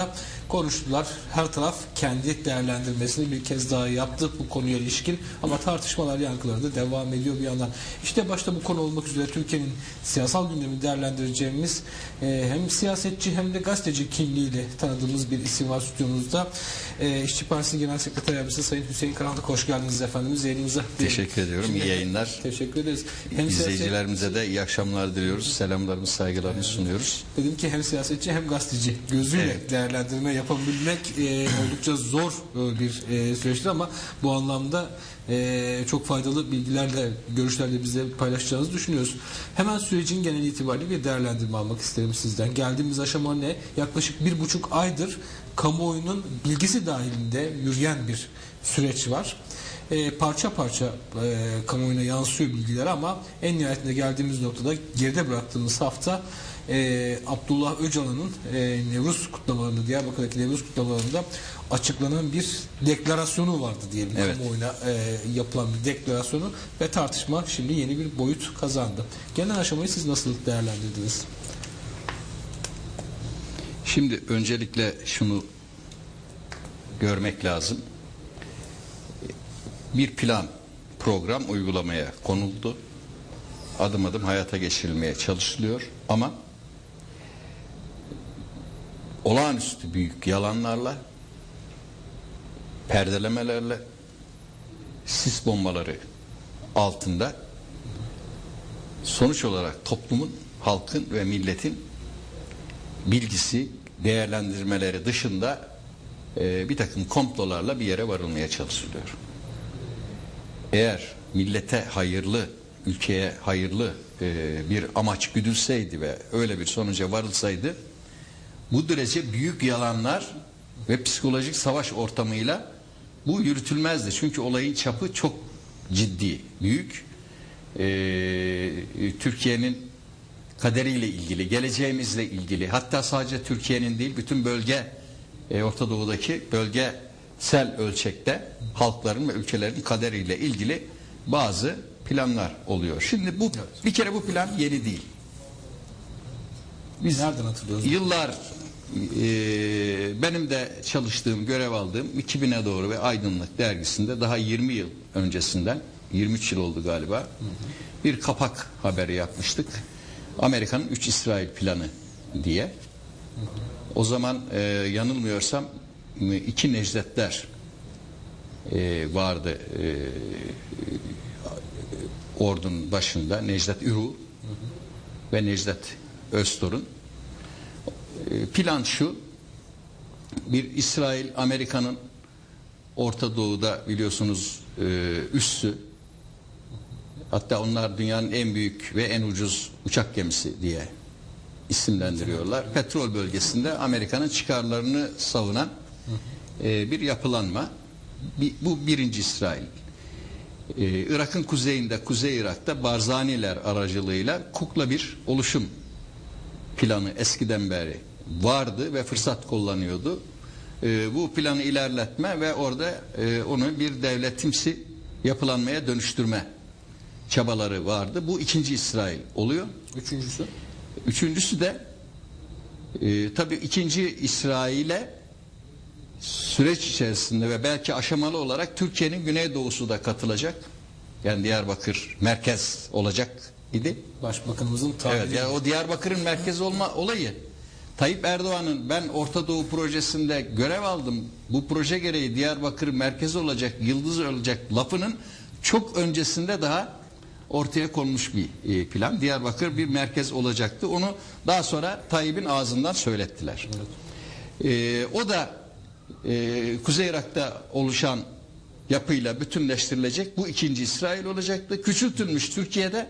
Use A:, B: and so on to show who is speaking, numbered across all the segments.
A: Tá? Konuştular. Her taraf kendi değerlendirmesini bir kez daha yaptı bu konuya ilişkin ama tartışmalar yankılarında devam ediyor bir yandan. İşte başta bu konu olmak üzere Türkiye'nin siyasal gündemini değerlendireceğimiz e, hem siyasetçi hem de gazeteci kimliğiyle tanıdığımız bir isim var stüdyomuzda. E, İşçi Partisi Genel Sekreter Yardımcısı Sayın Hüseyin Karanlık hoş geldiniz efendimiz yayınımıza.
B: Teşekkür ediyorum. İyi yayınlar.
A: Teşekkür ederiz. Hem siyaset-
B: İzleyicilerimize de iyi akşamlar diliyoruz. Selamlarımızı, saygılarımızı sunuyoruz.
A: Dedim ki hem siyasetçi hem gazeteci gözüyle
B: Evet.
A: değerlendirme yapabilmek e, oldukça zor e, bir e, süreçtir ama bu anlamda e, çok faydalı bilgilerle, görüşlerle bize paylaşacağınızı düşünüyoruz. Hemen sürecin genel itibariyle bir değerlendirme almak isterim sizden. Geldiğimiz aşama ne? Yaklaşık bir buçuk aydır kamuoyunun bilgisi dahilinde yürüyen bir süreç var. E, parça parça e, kamuoyuna yansıyor bilgiler ama en nihayetinde geldiğimiz noktada geride bıraktığımız hafta e, Abdullah Öcalan'ın e, Nevruz kutlamalarında Diyarbakır'daki Nevruz kutlamalarında açıklanan bir deklarasyonu vardı diyelim
B: Evet.
A: kamuoyuna e, yapılan bir deklarasyonu ve tartışma şimdi yeni bir boyut kazandı. Genel aşamayı siz nasıl değerlendirdiniz?
B: Şimdi öncelikle şunu görmek lazım. Bir plan, program uygulamaya konuldu. Adım adım hayata geçirilmeye çalışılıyor ama olağanüstü büyük yalanlarla, perdelemelerle, sis bombaları altında sonuç olarak toplumun, halkın ve milletin bilgisi, değerlendirmeleri dışında e, bir takım komplolarla bir yere varılmaya çalışılıyor. Eğer millete hayırlı, ülkeye hayırlı e, bir amaç güdülseydi ve öyle bir sonuca varılsaydı bu derece büyük yalanlar ve psikolojik savaş ortamıyla bu yürütülmezdi. Çünkü olayın çapı çok ciddi, büyük. Ee, Türkiye'nin kaderiyle ilgili, geleceğimizle ilgili, hatta sadece Türkiye'nin değil, bütün bölge, e, Orta Doğu'daki bölgesel ölçekte halkların ve ülkelerin kaderiyle ilgili bazı planlar oluyor. Şimdi bu bir kere bu plan yeni değil.
A: Biz nereden hatırlıyoruz?
B: Yıllar e, benim de çalıştığım, görev aldığım 2000'e doğru ve Aydınlık dergisinde daha 20 yıl öncesinden 23 yıl oldu galiba. Bir kapak haberi yapmıştık. Amerika'nın 3 İsrail planı diye. O zaman e, yanılmıyorsam iki Necdetler e, vardı e, ordunun başında Necdet Ürü ve Necdet Öztorun. E, Plan şu bir İsrail Amerika'nın Orta Doğu'da biliyorsunuz e, üssü hatta onlar dünyanın en büyük ve en ucuz uçak gemisi diye isimlendiriyorlar. Petrol bölgesinde Amerika'nın çıkarlarını savunan e, bir yapılanma. Bu birinci İsrail. Ee, Irak'ın kuzeyinde, Kuzey Irak'ta Barzaniler aracılığıyla kukla bir oluşum planı eskiden beri vardı ve fırsat kullanıyordu. Ee, bu planı ilerletme ve orada e, onu bir devletimsi yapılanmaya dönüştürme çabaları vardı. Bu ikinci İsrail oluyor.
A: Üçüncüsü?
B: Üçüncüsü de e, tabii ikinci İsrail'e süreç içerisinde ve belki aşamalı olarak Türkiye'nin güneydoğusu da katılacak. Yani Diyarbakır merkez olacak idi.
A: Başbakanımızın tabiri.
B: Evet, yani o Diyarbakır'ın merkez olma olayı. Tayyip Erdoğan'ın ben Orta Doğu projesinde görev aldım. Bu proje gereği Diyarbakır merkez olacak, yıldız olacak lafının çok öncesinde daha ortaya konmuş bir e, plan. Diyarbakır bir merkez olacaktı. Onu daha sonra Tayyip'in ağzından söylettiler. E, o da e, Kuzey Irak'ta oluşan yapıyla bütünleştirilecek. Bu ikinci İsrail olacaktı. Küçültülmüş Türkiye'de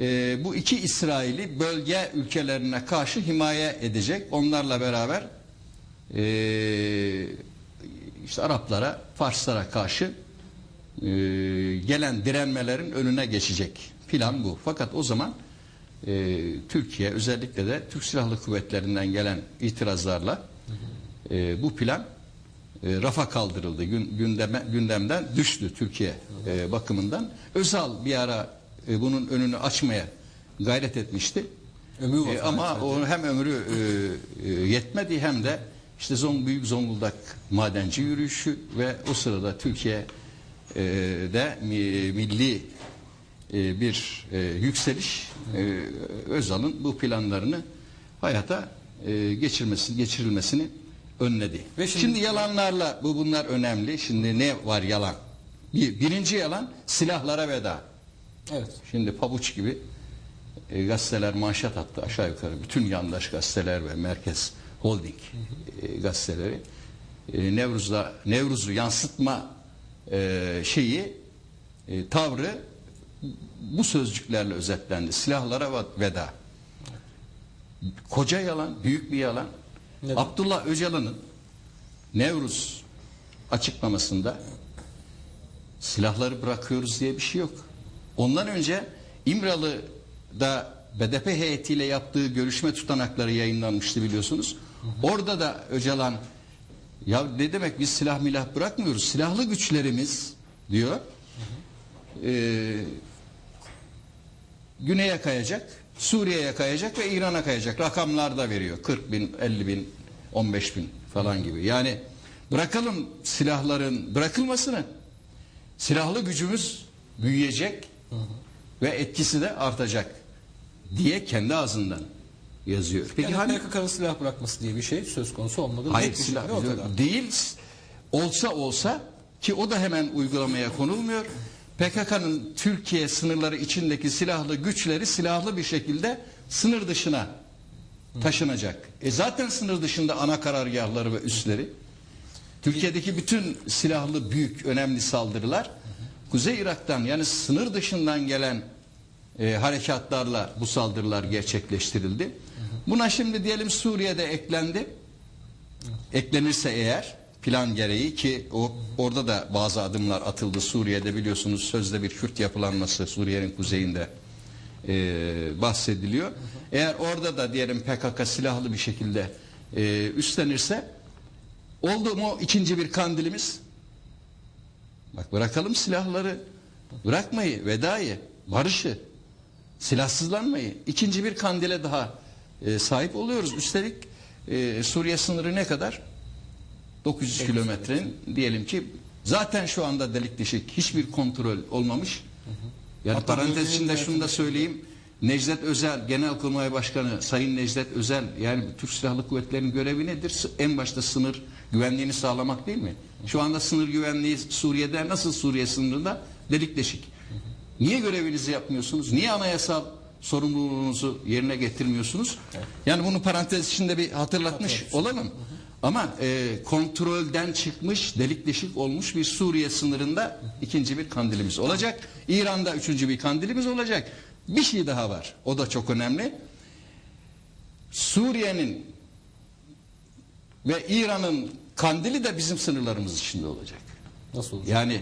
B: e, bu iki İsrail'i bölge ülkelerine karşı himaye edecek. Onlarla beraber e, işte Araplara, Farslara karşı e, gelen direnmelerin önüne geçecek. Plan bu. Fakat o zaman e, Türkiye özellikle de Türk Silahlı Kuvvetlerinden gelen itirazlarla e, bu plan e, rafa kaldırıldı. Gün, gündeme, gündemden düştü Türkiye e, bakımından. Özal bir ara e, bunun önünü açmaya gayret etmişti.
A: Ömrü
B: E, ama
A: etmedi.
B: o hem ömrü e, e, yetmedi hem de işte Zong Büyük Zonguldak madenci yürüyüşü ve o sırada Türkiye e, de mi- milli e, bir e, yükseliş e, Özal'ın bu planlarını hayata e, geçirmesi geçirilmesini önledi.
A: Ve şimdi-
B: şimdi, yalanlarla bu bunlar önemli. Şimdi ne var yalan? Bir, birinci yalan silahlara veda.
A: Evet.
B: Şimdi pabuç gibi e, gazeteler manşet attı aşağı yukarı. Bütün yandaş gazeteler ve Merkez Holding e, gazeteleri e, Nevruz'da Nevruz'u yansıtma e, şeyi e, tavrı bu sözcüklerle özetlendi. Silahlara veda. Koca yalan, büyük bir yalan.
A: Neden?
B: Abdullah Öcalan'ın Nevruz açıklamasında silahları bırakıyoruz diye bir şey yok. Ondan önce İmralı'da BDP heyetiyle yaptığı görüşme tutanakları yayınlanmıştı biliyorsunuz. Orada da Öcalan ya ne demek biz silah milah bırakmıyoruz. Silahlı güçlerimiz diyor. Ee, güneye kayacak, Suriye'ye kayacak ve İran'a kayacak. Rakamlar da veriyor. 40 bin, 50 bin, 15 bin falan gibi. Yani bırakalım silahların bırakılmasını. Silahlı gücümüz büyüyecek ve etkisi de artacak diye kendi ağzından yazıyor. Peki
A: yani
B: hani
A: PKK'nın silah bırakması diye bir şey söz konusu olmadı.
B: Hayır silah
A: ortada.
B: değil. Olsa olsa ki o da hemen uygulamaya konulmuyor. PKK'nın Türkiye sınırları içindeki silahlı güçleri silahlı bir şekilde sınır dışına taşınacak. E zaten sınır dışında ana karargahları ve üsleri. Türkiye'deki bütün silahlı büyük önemli saldırılar Kuzey Irak'tan yani sınır dışından gelen e, harekatlarla bu saldırılar gerçekleştirildi. Buna şimdi diyelim Suriye'de eklendi eklenirse eğer plan gereği ki o orada da bazı adımlar atıldı Suriye'de biliyorsunuz sözde bir Kürt yapılanması Suriye'nin kuzeyinde e, bahsediliyor. Eğer orada da diyelim PKK silahlı bir şekilde e, üstlenirse oldu mu ikinci bir kandilimiz? Bak bırakalım silahları, bırakmayı, vedayı, barışı, silahsızlanmayı. ikinci bir kandile daha e, sahip oluyoruz. Üstelik e, Suriye sınırı ne kadar? 900 kilometrenin diyelim ki zaten şu anda delik deşik hiçbir kontrol olmamış. Yani
A: Hatta
B: parantez içinde şunu da söyleyeyim. Necdet Özel, Genelkurmay Başkanı Sayın Necdet Özel yani Türk Silahlı Kuvvetleri'nin görevi nedir? En başta sınır güvenliğini sağlamak değil mi? Şu anda sınır güvenliği Suriye'de nasıl Suriye sınırında delik deşik. Niye görevinizi yapmıyorsunuz? Niye anayasal sorumluluğunuzu yerine getirmiyorsunuz? Yani bunu parantez içinde bir hatırlatmış olalım. Ama e, kontrolden çıkmış, delik deşik olmuş bir Suriye sınırında ikinci bir kandilimiz olacak. İran'da üçüncü bir kandilimiz olacak. Bir şey daha var. O da çok önemli. Suriye'nin ve İran'ın kandili de bizim sınırlarımız içinde olacak.
A: Nasıl olacak?
B: Yani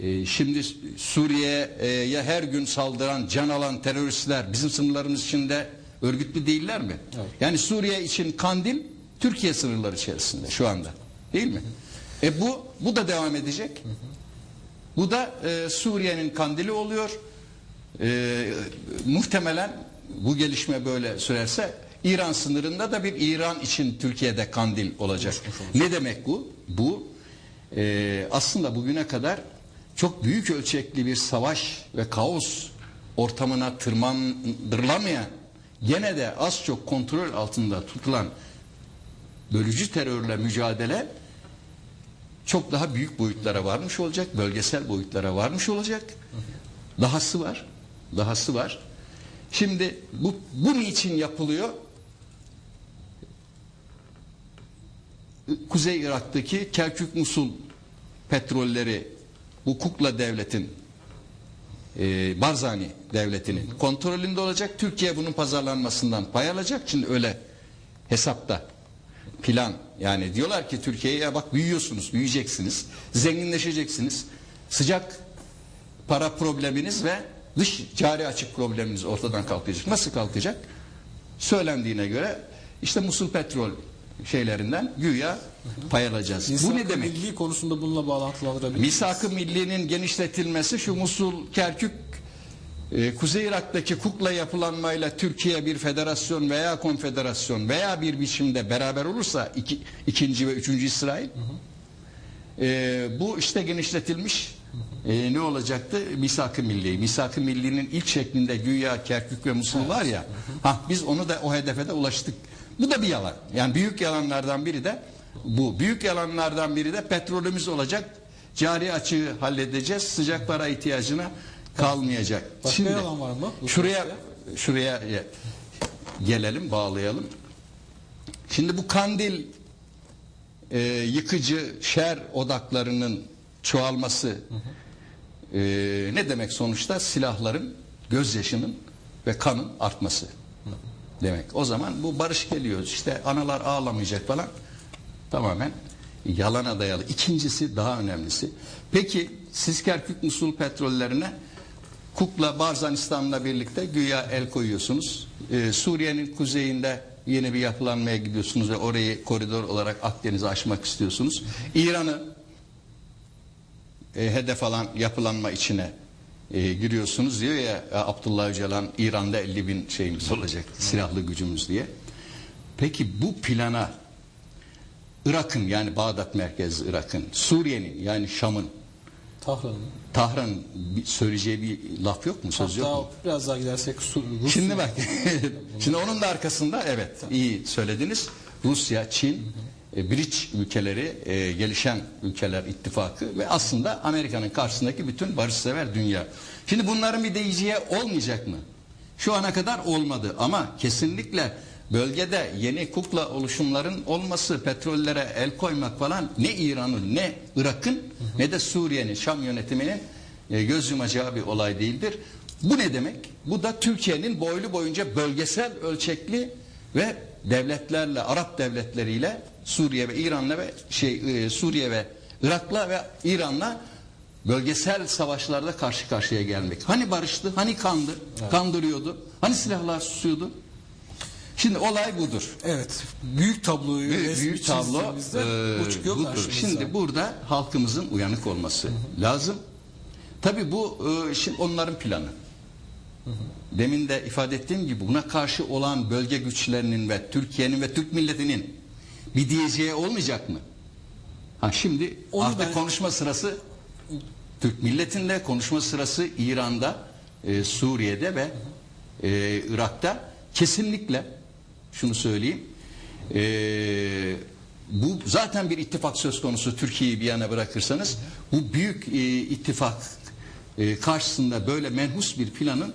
B: e, şimdi Suriye'ye her gün saldıran, can alan teröristler bizim sınırlarımız içinde örgütlü değiller mi?
A: Evet.
B: Yani Suriye için Kandil Türkiye sınırları içerisinde şu anda. Değil mi? E bu bu da devam edecek. Bu da e, Suriye'nin kandili oluyor. E, muhtemelen bu gelişme böyle sürerse İran sınırında da bir İran için Türkiye'de kandil olacak. Ne demek bu? Bu e, aslında bugüne kadar çok büyük ölçekli bir savaş ve kaos ortamına tırmandırılamayan gene de az çok kontrol altında tutulan bölücü terörle mücadele çok daha büyük boyutlara varmış olacak, bölgesel boyutlara varmış olacak. Dahası var, dahası var. Şimdi bu, bu niçin yapılıyor? Kuzey Irak'taki Kerkük Musul petrolleri bu Kukla devletin e, Barzani devletinin kontrolünde olacak. Türkiye bunun pazarlanmasından pay alacak. Şimdi öyle hesapta plan yani diyorlar ki Türkiye'ye bak büyüyorsunuz, büyüyeceksiniz, zenginleşeceksiniz. Sıcak para probleminiz ve dış cari açık probleminiz ortadan kalkacak. Nasıl kalkacak? Söylendiğine göre işte Musul petrol şeylerinden güya pay alacağız. Bu ne demek?
A: Milli konusunda bununla bağlantılandırabilir.
B: Misak-ı Milli'nin genişletilmesi şu Musul Kerkük Kuzey Irak'taki kukla yapılanmayla Türkiye bir federasyon veya konfederasyon veya bir biçimde beraber olursa iki, ikinci ve üçüncü İsrail e, bu işte genişletilmiş e, ne olacaktı? Misak-ı Milli. Misak-ı Milli'nin ilk şeklinde güya Kerkük ve Musul var ya. Ha biz onu da o hedefe de ulaştık. Bu da bir yalan. Yani büyük yalanlardan biri de bu. Büyük yalanlardan biri de petrolümüz olacak. Cari açığı halledeceğiz. Sıcak para ihtiyacına kalmayacak.
A: Başka yalan var mı? Bu
B: Şuraya şuraya gelelim, bağlayalım. Şimdi bu Kandil e, yıkıcı şer odaklarının çoğalması e, ne demek sonuçta? Silahların, gözyaşının ve kanın artması demek. O zaman bu barış geliyor. İşte analar ağlamayacak falan. Tamamen yalana dayalı. İkincisi daha önemlisi. Peki siz Kerkük Musul petrollerine Kukla Barzanistan'la birlikte güya el koyuyorsunuz. Ee, Suriye'nin kuzeyinde yeni bir yapılanmaya gidiyorsunuz ve orayı koridor olarak Akdeniz'e aşmak istiyorsunuz. İran'ı e, hedef alan yapılanma içine e, giriyorsunuz diyor ya e, Abdullah Öcalan İran'da 50 bin şeyimiz olacak silahlı gücümüz diye. Peki bu plana Irak'ın yani Bağdat merkezli Irak'ın, Suriye'nin yani Şam'ın,
A: Tahran'ın
B: bir- söyleyeceği bir laf yok mu? Söz yok mu?
A: Hatta biraz daha gidersek Rusya.
B: Şimdi bak, şimdi onun da arkasında evet iyi söylediniz. Rusya, Çin, e, BRICS ülkeleri, e, gelişen ülkeler ittifakı ve aslında Amerika'nın karşısındaki bütün barışsever dünya. Şimdi bunların bir değeceği olmayacak mı? Şu ana kadar olmadı ama kesinlikle bölgede yeni kukla oluşumların olması, petrollere el koymak falan ne İran'ın ne Irak'ın ne de Suriye'nin Şam yönetiminin e, göz yumacağı bir olay değildir. Bu ne demek? Bu da Türkiye'nin boylu boyunca bölgesel ölçekli ve devletlerle, Arap devletleriyle Suriye ve İran'la ve şey e, Suriye ve Irak'la ve İran'la bölgesel savaşlarda karşı karşıya gelmek. Hani barıştı, hani kandı, kandırıyordu, hani silahlar susuyordu. Şimdi olay budur.
A: Evet. Büyük tabloyu
B: Büyük, büyük tablo e,
A: bu çıkıyor
B: budur.
A: karşımıza.
B: Şimdi burada halkımızın uyanık olması lazım. Tabii bu e, şimdi onların planı. Demin de ifade ettiğim gibi buna karşı olan bölge güçlerinin ve Türkiye'nin ve Türk milletinin bir diyeceği olmayacak mı? Ha şimdi
A: Onu
B: artık
A: ben-
B: konuşma sırası Türk milletinde konuşma sırası İran'da, e, Suriye'de ve e, Irak'ta kesinlikle şunu söyleyeyim. e, bu zaten bir ittifak söz konusu Türkiye'yi bir yana bırakırsanız bu büyük e, ittifak e, karşısında böyle menhus bir planın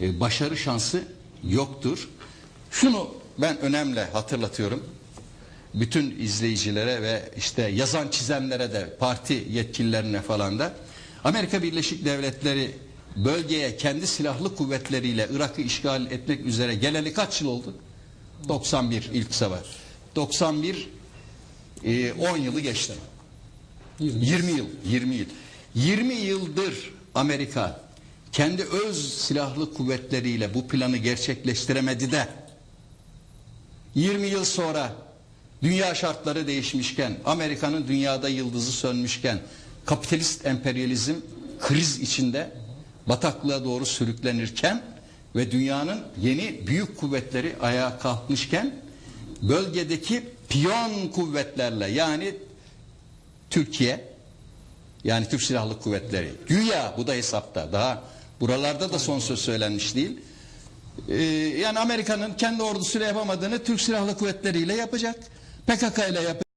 B: e, başarı şansı yoktur. Şunu ben önemli hatırlatıyorum bütün izleyicilere ve işte yazan çizenlere de parti yetkililerine falan da Amerika Birleşik Devletleri bölgeye kendi silahlı kuvvetleriyle Irak'ı işgal etmek üzere geleli kaç yıl oldu? 91 ilk savaş. 91 e, 10 yılı geçti.
A: 20.
B: 20 yıl, 20 yıl. 20 yıldır Amerika kendi öz silahlı kuvvetleriyle bu planı gerçekleştiremedi de 20 yıl sonra dünya şartları değişmişken, Amerika'nın dünyada yıldızı sönmüşken, kapitalist emperyalizm kriz içinde bataklığa doğru sürüklenirken ve dünyanın yeni büyük kuvvetleri ayağa kalkmışken bölgedeki piyon kuvvetlerle yani Türkiye yani Türk Silahlı Kuvvetleri güya bu da hesapta daha buralarda da son söz söylenmiş değil. Ee, yani Amerika'nın kendi ordusuyla yapamadığını Türk Silahlı Kuvvetleri ile yapacak. PKK ile yapacak.